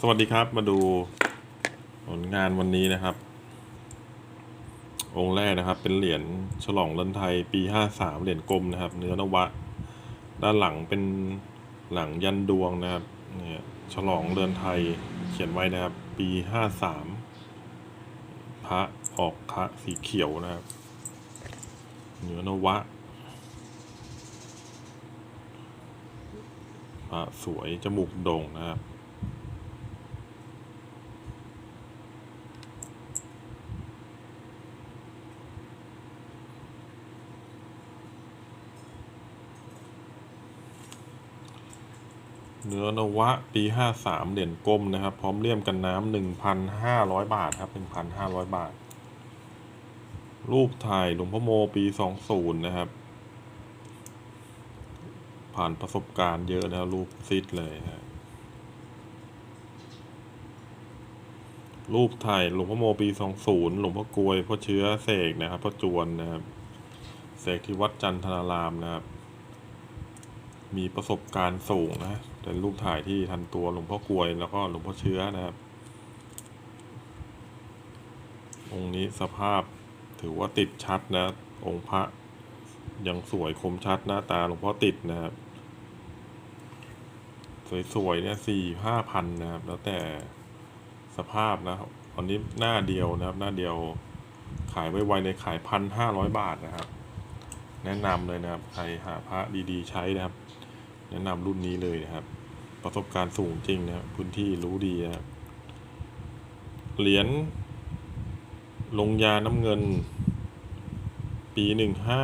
สวัสดีครับมาดูผลงานวันนี้นะครับ องค์แรกนะครับ เป็นเหรียญฉลองเลินไทยปีห้าสามเหรียญกลมนะครับ เนื้อนวะ ด้านหลังเป็นหลังยันดวงนะครับเนี่ยฉลองเรือนไทยเขียนไว้นะครับ ปีห้าสามพระออกพระสีเขียวนะครับ เนื้อนวะพระสวยจมูกโด่งนะครับ เนื้อนวะปีห้าสามเหรียญกลมนะครับ พร้อมเลี่ยมกันน้ำหนึ่งพันห้าร้อยบาทครับหนึ่งพันห้าร้อยบาท รูปถ่ายหลวงพ่อโมปีสองศูนย์นะครับ ผ่านประสบการณ์เยอะนะครับรูปซิดเลยฮะรูปถ่ายหลวงพ่อโมปีสองศูนย์หลวงพ่อกลวยพ่อเชื้อเสกนะครับพ่อจวนนะครับเสกที่วัดจันทนารามนะครับมีประสบการณ์สูงนะ เป็นรูปถ่ายที่ทันตัวหลวงพ่อกลวยแล้วก็หลวงพ่อเชื้อนะครับ องค์นี้สภาพถือว่าติดชัดนะ องค์พระยังสวยคมชัดหน้าตาหลวงพ่อติดนะครับ สวยๆเนี่ยสี่ห้าพันนะครับ แล้วแต่สภาพนะครับตอนนี้หน้าเดียวนะครับ หน้าเดียวขายไวๆในขายพันห้าร้อยบาทนะครับ แนะนำเลยนะครับ ใครหาพระดีๆใช้นะครับ แนะนำรุ่นนี้เลยนะครับ ประสบการณ์สูงจริงนะพื้นที่รู้ดีนะครับเหรียญลงยาน้ำเงิน ปีหนึ่งห้า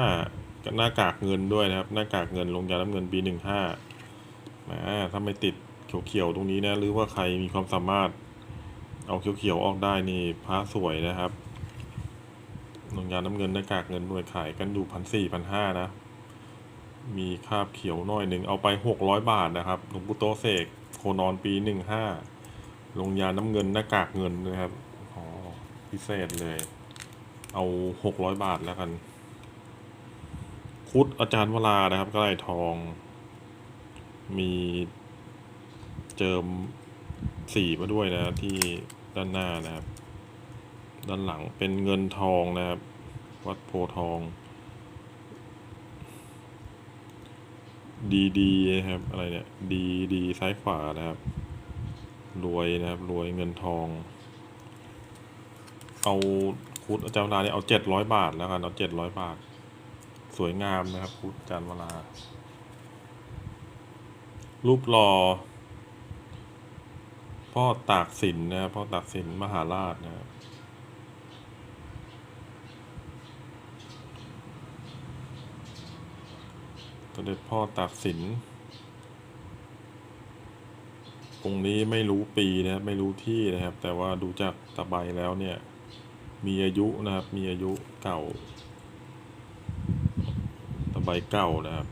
หน้ากากเงินด้วยนะครับ หน้ากากเงินลงยาน้ำเงินปีหนึ่งห้าถ้าไม่ติดเขียวๆตรงนี้นะ หรือว่าใครมีความสามารถเอาเขียวๆออกได้นี่พระสวยนะครับลงยาน้ำเงินหน้ากากเงินหน่วยขายกันอยู่พันสี่พันห้านะ มีคาบเขียวหน่อยหนึ่งเอาไปหกร้อยบาทนะครับหลวงปู่โตเสกโคนอนปีหนึ่งห้าลงยาน้ำเงินหน้ากากเงินนะครับอ๋อพิเศษเลย เอาหกร้อยบาทแล้วกัน คุดอาจารย์วรานะครับก็ได้ทอง มีเจิมสีมาด้วยนะที่ด้านหน้านะครับ ด้านหลังเป็นเงินทองนะครับ วัดโพทอง ดีดีนะครับ อะไรเนี่ยดีดีซ้ายขวานะครับ รวยนะครับ รวยเงินทอง เอาคุดอาจารย์วราเนี่ยเอาเจ็ดร้อยบาทแล้วกันเอาเจ็ดร้อยบาท สวยงามนะครับคุดอาจารย์วรารูปหล่อพ่อตากสินนะครับพ่อตากสินมหาราชนะครับ สเด็จพ่อตากสินองนี้ไม่รู้ปีนะครับไม่รู้ที่นะครับ แต่ว่าดูจากตะไบแล้วเนี่ย มีอายุนะครับ มีอายุเก่า ตะไบเก่านะครับ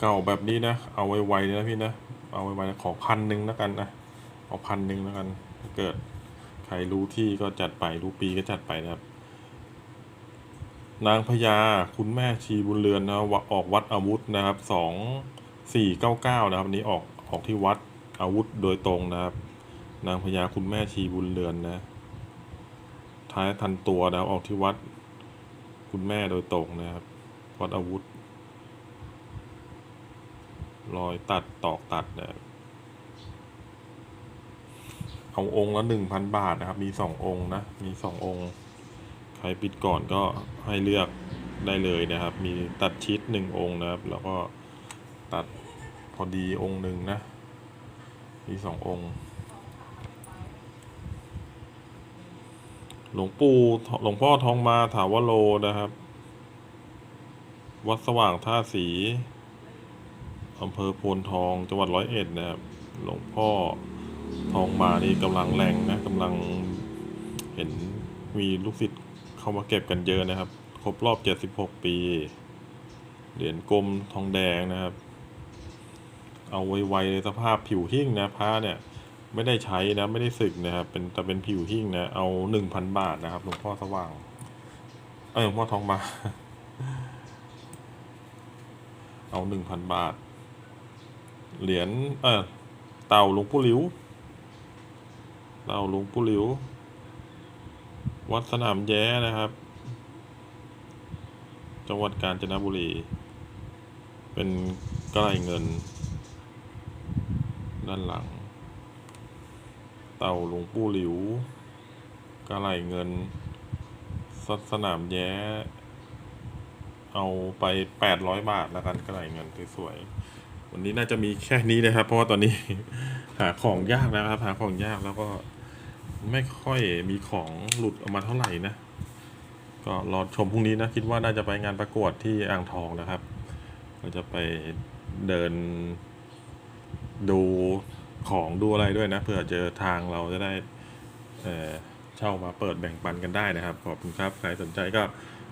เก่าๆแบบนี้นะ เอาไวๆนะพี่นะ เอาไวๆนะขอพันหนึ่งแล้วกันนะ เอาพันหนึ่งแล้วกัน เกิดใครรู้ที่ก็จัดไป รู้ปีก็จัดไปนะครับ นางพญาคุณแม่ชีบุญเรือนนะวะออกวัดอาวุธนะครับ สองสี่เก้าเก้านะครับอันนี้ออกออกที่วัดอาวุธโดยตรงนะครับ นางพญาคุณแม่ชีบุญเรือนนะท้ายทันตัวนะครับออกที่วัดคุณแม่โดยตรงนะครับ วัดอาวุธ รอยตัดตอกตัดเนี่ยเอาองค์ละหนึ่งพันบาทนะครับ มีสององค์นะ มีสององค์ ใครปิดก่อนก็ให้เลือกได้เลยนะครับ มีตัดชิดหนึ่งองค์นะครับ แล้วก็ตัดพอดีองค์หนึ่งนะ มีสององค์ หลวงปู่หลวงพ่อทองมาถาวโรนะครับ วัดสว่างท่าสี อำเภอโพนทองจังหวัดร้อยเอ็ดนะครับหลวงพ่อทองมานี่กำลังแรงนะกำลังเห็นมีลูกศิษย์เข้ามาเก็บกันเยอะนะครับ ครบรอบ 76 ปี เหรียญกลมทองแดงนะครับ เอาไวๆเลยสภาพผิวหิ้งนะพระเนี่ยไม่ได้ใช้นะไม่ได้สึกนะครับ เป็นแต่เป็นผิวหิ้งนะเอาหนึ่งพันบาทนะครับหลวงพ่อสว่าง เออหลวงพ่อทองมา เอาหนึ่งพันบาท เหรียญเออเต่าหลวงปู่หลิว เต่าหลวงปู่หลิว วัดสนามแย้นะครับ จังหวัดกาญจนบุรี เป็นกระไรเงิน ด้านหลัง เต่าหลวงปู่หลิวกระไรเงินสัสนามแย้ เอาไปแปดร้อยบาทแล้วกันกระไรเงินสวยๆ วันนี้น่าจะมีแค่นี้นะครับ เพราะว่าตอนนี้ หาของยากนะครับ หาของยากแล้วก็ไม่ค่อยมีของหลุดออกมาเท่าไหร่นะ ก็รอชมพรุ่งนี้นะ คิดว่าน่าจะไปงานประกวดที่อ่างทองนะครับเราจะไปเดินดูของดูอะไรด้วยนะเผื่อเจอทางเราจะได้เเช่ามาเปิดแบ่งปันกันได้นะครับ ขอบคุณครับ ใครสนใจก็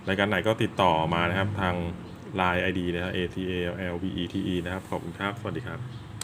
รายการไหนก็ติดต่อมานะครับทาง Line ID นะครับ A T A L V E T E นะครับ ขอบคุณครับ สวัสดีครับ